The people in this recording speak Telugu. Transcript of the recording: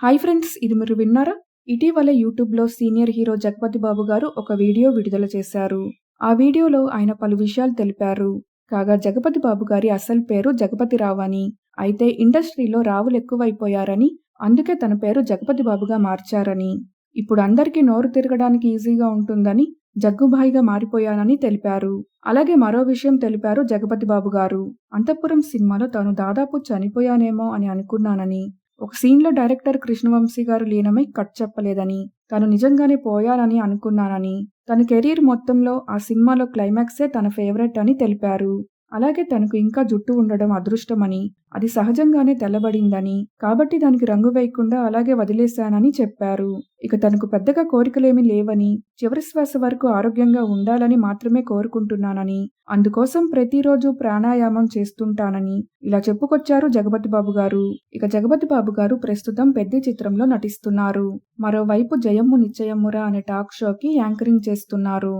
హాయ్ ఫ్రెండ్స్ ఇది మీరు విన్నారా? ఇటీవల యూట్యూబ్లో సీనియర్ హీరో జగపతి బాబు గారు ఒక వీడియో విడుదల చేశారు. ఆ వీడియోలో ఆయన పలు విషయాలు తెలిపారు. కాగా జగపతి బాబు గారి అసలు పేరు జగపతి రావు అని. అయితే ఇండస్ట్రీలో రావులు ఎక్కువైపోయారని అందుకే తన పేరు జగపతి బాబుగా మార్చారని. ఇప్పుడు అందరికీ నోరు తిరగడానికి ఈజీగా ఉంటుందని జగ్గుబాయిగా మారిపోయానని తెలిపారు. అలాగే మరో విషయం తెలిపారు జగపతి బాబు గారు. అంతఃపురం సినిమాలో తాను దాదాపు చనిపోయానేమో అని అనుకున్నానని. ఒక సీన్లో డైరెక్టర్ కృష్ణవంశీ గారు లీనమై కట్ చెప్పలేదని తను నిజంగానే పోయానని అనుకున్నానని తన కెరీర్ మొత్తంలో ఆ సినిమాలో క్లైమాక్సే తన ఫేవరెట్ అని తెలిపారు. అలాగే తనకు ఇంకా జుట్టు ఉండడం అదృష్టమని అది సహజంగానే తెల్లబడిందని కాబట్టి దానికి రంగు వేయకుండా అలాగే వదిలేశానని చెప్పారు. ఇక తనకు పెద్దగా కోరికలేమీ లేవని చివరి శ్వాస వరకు ఆరోగ్యంగా ఉండాలని మాత్రమే కోరుకుంటున్నానని అందుకోసం ప్రతిరోజు ప్రాణాయామం చేస్తుంటానని ఇలా చెప్పుకొచ్చారు జగపతి బాబు గారు. ఇక జగపతి బాబు గారు ప్రస్తుతం పెద్ద చిత్రంలో నటిస్తున్నారు. మరోవైపు జయమ్ము నిశ్చయమ్మురా అనే టాక్ షోకి యాంకరింగ్ చేస్తున్నారు.